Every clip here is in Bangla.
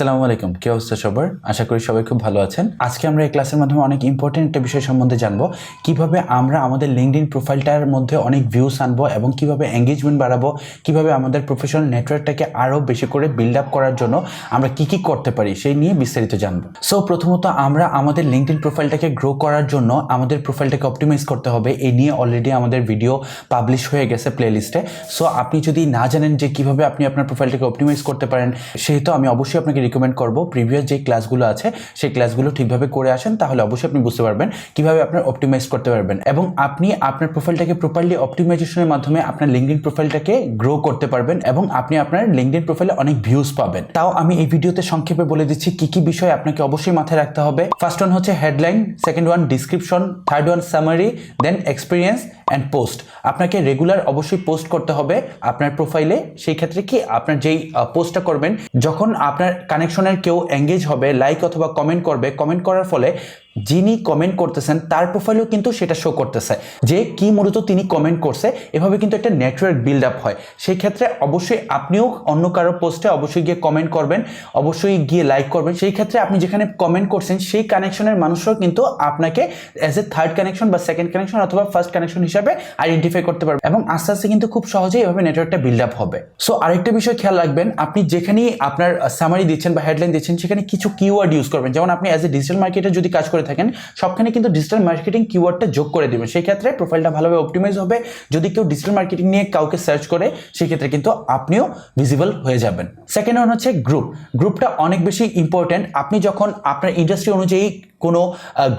আসসালামু আলাইকুম। কি অবস্থা সবার? আশা করি সবাই খুব ভালো আছেন। আজকে আমরা এই ক্লাসের মাধ্যমে অনেক ইম্পর্টেন্ট একটা বিষয় সম্বন্ধে জানব। কীভাবে আমরা আমাদের লিঙ্কড ইন প্রোফাইলটার মধ্যে অনেক ভিউস আনব এবং কীভাবে এঙ্গেজমেন্ট বাড়াবো, কীভাবে আমাদের প্রফেশনাল নেটওয়ার্কটাকে আরও বেশি করে বিল্ড আপ করার জন্য আমরা কি কি করতে পারি, সেই নিয়ে বিস্তারিত জানব। সো প্রথমত আমরা আমাদের লিঙ্কড ইন প্রোফাইলটাকে গ্রো করার জন্য আমাদের প্রোফাইলটাকে অপটিমাইজ করতে হবে। এই নিয়ে অলরেডি আমাদের ভিডিও পাবলিশ হয়ে গেছে প্লেলিস্টে সো আপনি যদি না জানেন যে কীভাবে আপনি আপনার প্রোফাইলটাকে অপটিমাইজ করতে পারেন, সেহেতু আমি অবশ্যই আপনাকে রিকমেন্ড করব। প্রিভিয়াস যে ক্লাসগুলো আছে, সেই ক্লাসগুলো ঠিকভাবে করে আসেন, তাহলে অবশ্যই আপনি বুঝতে পারবেন কীভাবে আপনার অপটিমাইজ করতে পারবেন। এবং আপনি আপনার প্রোফাইলটাকে প্রপারলি অপটিমাইজেশনের মাধ্যমে আপনার লিঙ্কডিন প্রোফাইলটাকে গ্রো করতে পারবেন এবং আপনি আপনার লিঙ্কডিন প্রোফাইলে অনেক ভিউজ পাবেন। তাও আমি এই ভিডিওতে সংক্ষেপে বলে দিচ্ছি কি কি বিষয় আপনাকে অবশ্যই মাথায় রাখতে হবে। ফার্স্ট ওয়ান হচ্ছে headline second one description third one summary then experience and post আপনাকে রেগুলার অবশ্যই পোস্ট করতে হবে আপনার প্রোফাইলে সেই ক্ষেত্রে কি আপনার যেই পোস্টটা করবেন, যখন আপনার কানেকশনের কেউ এঙ্গেজ হবে লাইক অথবা কমেন্ট করবে কমেন্ট করার ফলে যিনি কমেন্ট করতেছেন, তার প্রোফাইলেও কিন্তু সেটা শো করতেছে। যে কি মূলত তিনি কমেন্ট করছে, এভাবে কিন্তু একটা নেটওয়ার্ক বিল্ড আপ হয়। সেই ক্ষেত্রে অবশ্যই আপনিও অন্য কারও পোস্টে অবশ্যই গিয়ে কমেন্ট করবেন, অবশ্যই গিয়ে লাইক করবেন। সেই ক্ষেত্রে আপনি যেখানে কমেন্ট করছেন, সেই কানেকশনের মানুষও কিন্তু আপনাকে অ্যাজ এ থার্ড কানেকশন বা সেকেন্ড কানেকশন অথবা ফার্স্ট কানেকশন হিসাবে আইডেন্টিফাই করতে পারবেন এবং আস্তে আস্তে কিন্তু খুব সহজেই এভাবে নেটওয়ার্কটা বিল্ড আপ হবে। সো আরেকটা বিষয় খেয়াল রাখবেন, আপনি যেখানেই আপনার সামারি দিচ্ছেন বা হেডলাইন দিচ্ছেন, সেখানে কিছু কিওয়ার্ড ইউজ করবেন। যেমন আপনি অ্যাজ এ ডিজিটাল মার্কেটে যদি কাজ করে থাকেন, সবখানে কিন্তু ডিজিটাল মার্কেটিং কিওয়ার্ডটা যোগ করে দেবেন। সেই ক্ষেত্রে প্রোফাইলটা ভালোভাবে অপটিমাইজ হবে। যদি কেউ ডিজিটাল মার্কেটিং নিয়ে কাউকে সার্চ করে, সেই ক্ষেত্রে কিন্তু আপনিও ভিজিবল হয়ে যাবেন। সেকেন্ড ওয়ান হচ্ছে গ্রুপ গ্রুপটা অনেক বেশি ইম্পর্ট্যান্ট আপনি যখন আপনার ইন্ডাস্ট্রি অনুযায়ী কোনো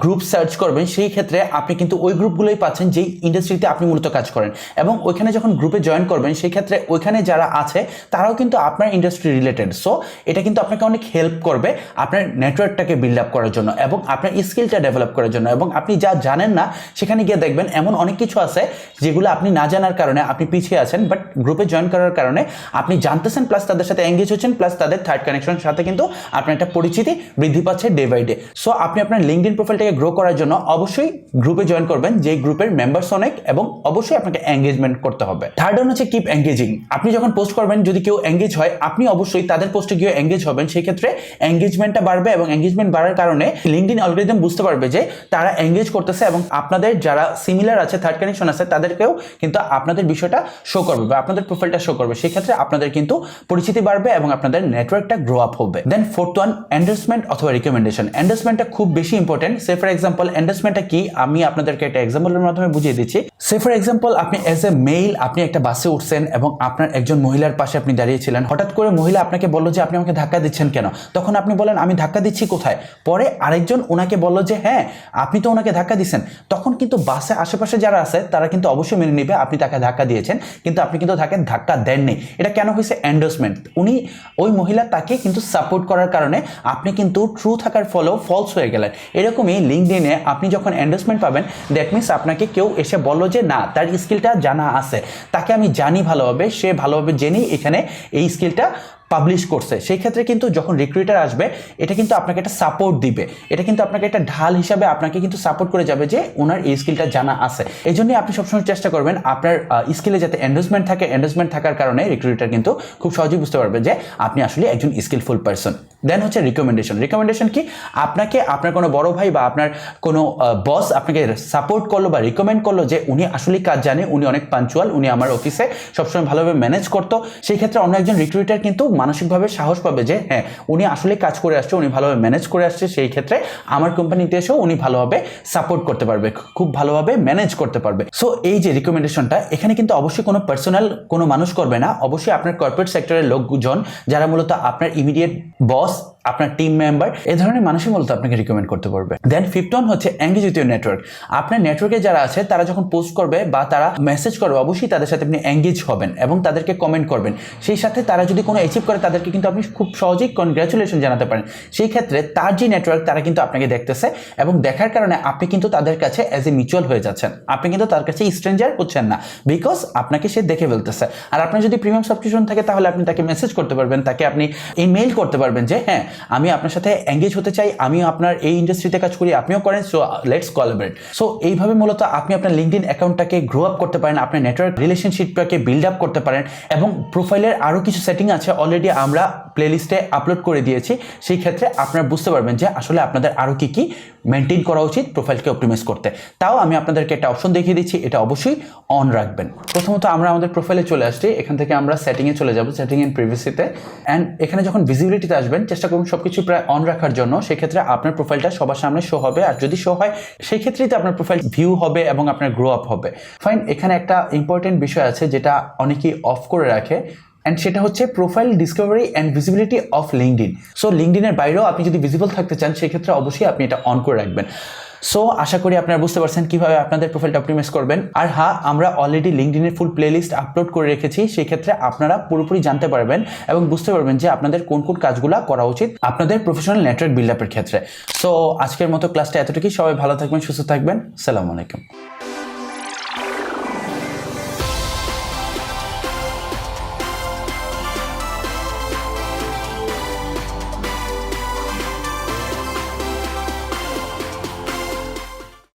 গ্রুপ সার্চ করবেন, সেই ক্ষেত্রে আপনি কিন্তু ওই গ্রুপগুলোই পাচ্ছেন যেই ইন্ডাস্ট্রিতে আপনি মূলত কাজ করেন। এবং ওইখানে যখন গ্রুপে জয়েন করবেন, সেই ক্ষেত্রে ওইখানে যারা আছে, তারাও কিন্তু আপনার ইন্ডাস্ট্রি রিলেটেড সো এটা কিন্তু আপনাকে অনেক হেল্প করবে আপনার নেটওয়ার্কটাকে বিল্ড আপ করার জন্য এবং আপনার স্কিলটা ডেভেলপ করার জন্য। এবং আপনি যা জানেন না, সেখানে গিয়ে দেখবেন এমন অনেক কিছু আছে যেগুলো আপনি না জানার কারণে আপনি পিছিয়ে আছেন বাট গ্রুপে জয়েন করার কারণে আপনি জানতেছেন প্লাস তাদের সাথে এঙ্গেজ হচ্ছেন প্লাস তাদের থার্ড কানেকশনের সাথে কিন্তু আপনার একটা পরিচিতি বৃদ্ধি পাচ্ছে ডে বাই ডে সো আপনি আপনার লিঙ্কডিন প্রোফাইলটাকে গ্রো করার জন্য অবশ্যই গ্রুপে জয়েন করবেন যে গ্রুপের মেম্বার্স অনেক এবং অবশ্যই আপনাকে এঙ্গেজমেন্ট করতে হবে। থার্ড ওয়ান হচ্ছে কিপ এঙ্গেজিং আপনি যখন পোস্ট করবেন, যদি কেউ এঙ্গেজ হয়, আপনি অবশ্যই তাদের পোস্টে গিয়ে এঙ্গেজ হবেন। সেই ক্ষেত্রে এঙ্গেজমেন্টটা বাড়বে এবং এঙ্গেজমেন্ট বাড়ার কারণে লিঙ্কডিন অলগোরিদম বুঝতে পারবে যে তারা এঙ্গেজ করতেছে এবং আপনাদের যারা সিমিলার আছে থার্ড কানেকশন আছে, তাদেরকেও কিন্তু আপনাদের বিষয়টা শো করবে বা আপনাদের প্রোফাইলটা শো করবে। সেই ক্ষেত্রে আপনাদের কিন্তু পরিচিতি বাড়বে এবং আপনাদের নেটওয়ার্কটা গ্রো আপ হবে। দেন ফোর্থ ওয়ান এন্ডোর্সমেন্ট অথবা রিকমেন্ডেশন এন্ডোর্সমেন্টটা খুব বেশি ইম্পর্টেন্ট সে ফর এক্সাম্পল এন্ডোর্সমেন্টটা কি? আমি আপনাদেরকে একটা এক্সাম্পলের মাধ্যমে বুঝিয়ে দিচ্ছি। সে ফর এক্সাম্পল আপনি অ্যাজ এ মেইল আপনি একটা বাসে উঠছেন এবং আপনার একজন মহিলার পাশে আপনি দাঁড়িয়েছিলেন। হঠাৎ করে মহিলা আপনাকে বলল যে, আপনি আমাকে ধাক্কা দিচ্ছেন কেন? তখন আপনি বলেন, আমি ধাক্কা দিচ্ছি কোথায়? পরে আরেকজন ওনাকে বলল যে হ্যাঁ আপনি তো ওনাকে ধাক্কা দিচ্ছেন তখন কিন্তু বাসে আশেপাশে যারা আছে, তারা কিন্তু অবশ্যই মেনে নেবে, আপনি তাকে ধাক্কা দিয়েছেন। কিন্তু আপনি কিন্তু তাকে ধাক্কা দেননি। এটা কেন হয়েছে? এন্ডোসমেন্ট উনি, ওই মহিলা তাকে কিন্তু সাপোর্ট করার কারণে আপনি কিন্তু ট্রু থাকার ফলেও ফলস হয়ে গেলেন। এরকমই লিঙ্কডিনে আপনি যখন এন্ডোসমেন্ট পাবেন দ্যাট মিনস আপনাকে কেউ এসে বলল যে, না, তার স্কিলটা জানা আছে। তাকে আমি জানি ভালোভাবে, সে ভালোভাবে জেনেই এখানে এই স্কিলটা পাবলিশ করছে, সেই ক্ষেত্রে কিন্তু যখন রিক্রুটার আসবে, এটা কিন্তু আপনাকে একটা সাপোর্ট দিবে। এটা কিন্তু আপনাকে একটা ঢাল হিসাবে আপনাকে কিন্তু সাপোর্ট করে যাবে যে ওনার এই স্কিলটা জানা আছে। এই জন্যই আপনি সবসময় চেষ্টা করবেন, আপনার স্কিলে যাতে এন্ডোসমেন্ট থাকে এন্ডোসমেন্ট থাকার কারণে রিক্রুটার কিন্তু খুব সহজেই বুঝতে পারবে যে আপনি আসলে একজন স্কিলফুল পারসন দেন হচ্ছে রিকমেন্ডেশন রিকমেন্ডেশন কি? আপনাকে, আপনার কোনো বড় ভাই বা আপনার কোনো বস আপনাকে সাপোর্ট করল বা রিকমেন্ড করল যে উনি আসলে কাজ জানে, উনি অনেক পাঞ্চুয়াল উনি আমার অফিসে সবসময় ভালোভাবে ম্যানেজ করতো। সেই ক্ষেত্রে অন্য একজন রিক্রুটার কিন্তু মানসিকভাবে সাহস পাবে যে হ্যাঁ উনি আসলে কাজ করে আসছে, উনি ভালোভাবে ম্যানেজ করে আসছে, সেই ক্ষেত্রে আমার কোম্পানিতে এসেও উনি ভালোভাবে সাপোর্ট করতে পারবে, খুব ভালোভাবে ম্যানেজ করতে পারবে। সো এই যে রিকমেন্ডেশনটা এখানে কিন্তু অবশ্যই কোনো পার্সোনাল কোনো মানুষ করবে না। অবশ্যই আপনার কর্পোরেট সেক্টরের লোকজন, যারা মূলত আপনার ইমিডিয়েট বস আপনার টিম মেম্বার এ ধরনের মানুষই মূলত আপনাকে রিকমেন্ড করতে পারবে। দেন ফিফথ ওয়ান হচ্ছে উইথ নেটওয়ার্ক আপনার নেটওয়ার্কে যারা আছে, তারা যখন পোস্ট করবে বা তারা মেসেজ করবে, অবশ্যই তাদের সাথে আপনি এঙ্গেজ হবেন এবং তাদেরকে কমেন্ট করবেন। সেই সাথে তারা যদি কোনো অ্যাচিভ করে তাদেরকে কিন্তু আপনি খুব সহজেই কনগ্রাচুলেশন জানাতে পারেন। সেই ক্ষেত্রে তার যে নেটওয়ার্ক তারা কিন্তু আপনাকে দেখতেছে এবং দেখার কারণে আপনি কিন্তু তাদের কাছে অ্যাজ এ মিউচুয়াল হয়ে যাচ্ছেন। আপনি কিন্তু তার কাছে স্ট্রেঞ্জার হচ্ছেন না বিকজ আপনাকে সে দেখে ফেলতেছে। আর আপনার যদি প্রিমিয়াম সাবস্ক্রিপশন থাকে, তাহলে আপনি তাকে মেসেজ করতে পারবেন, তাকে আপনি ইমেইল করতে পারবেন যে হ্যাঁ আমি আপনার সাথে এঙ্গেজ হতে চাই, আমিও আপনার এই ইন্ডাস্ট্রিতে কাজ করি, আপনিও করেন সো লেটস কোলাবরেট সো এইভাবে মূলত আপনি আপনার লিঙ্কডিন অ্যাকাউন্টটাকে গ্রো আপ করতে পারেন, আপনার নেটওয়ার্ক রিলেশনশিপটাকে বিল্ড আপ করতে পারেন এবং প্রোফাইলের আরও কিছু সেটিং আছে অলরেডি অলরেডি আমরা প্লেলিস্টে আপলোড করে দিয়েছি, সেই ক্ষেত্রে আপনারা বুঝতে পারবেন যে আসলে আপনাদের আরও কী কী মেনটেন করা উচিত প্রোফাইলকে অপটিমাইজ করতে। তাও আমি আপনাদেরকে একটা অপশন দেখিয়ে দিচ্ছি, এটা অবশ্যই অন রাখবেন। প্রথমত আমরা আমাদের প্রোফাইলে চলে আসছি, এখান থেকে আমরা সেটিংয়ে চলে যাব সেটিং ইন প্রিভিসিতে অ্যান্ড এখানে যখন ভিজিবিলিটিতে আসবেন, চেষ্টা করুন সব কিছু প্রায় অন রাখার জন্য, সেক্ষেত্রে আপনার প্রোফাইলটা সবার সামনে শো হবে, আর যদি শো হয়, সেই ক্ষেত্রেই তো আপনার প্রোফাইল ভিউ হবে এবং আপনার গ্রো আপ হবে। ফাইন এখানে একটা ইম্পর্টেন্ট বিষয় আছে, যেটা অনেকেই অফ করে রাখে অ্যান্ড সেটা হচ্ছে profile discovery and visibility of LinkedIn so লিঙ্কডিনের বাইরেও আপনি যদি ভিজিবল থাকতে চান, সেক্ষেত্রে অবশ্যই আপনি এটা অন করে রাখবেন। সো আশা করি আপনারা বুঝতে পারছেন কীভাবে আপনাদের প্রোফাইলটা অপটিমাইজ করবেন। আর হ্যাঁ আমরা অলরেডি লিঙ্কডিনের ফুল প্লেলিস্ট আপলোড করে রেখেছি সেই ক্ষেত্রে আপনারা পুরোপুরি জানতে পারবেন এবং বুঝতে পারবেন যে আপনাদের কোন কোন কাজগুলো করা উচিত আপনাদের প্রফেশনাল নেটওয়ার্ক বিল্ড আপের ক্ষেত্রে। সো আজকের মতো ক্লাসটা এতটুকুই। সবাই ভালো থাকবেন, সুস্থ থাকবেন। সালাম আলাইকুম।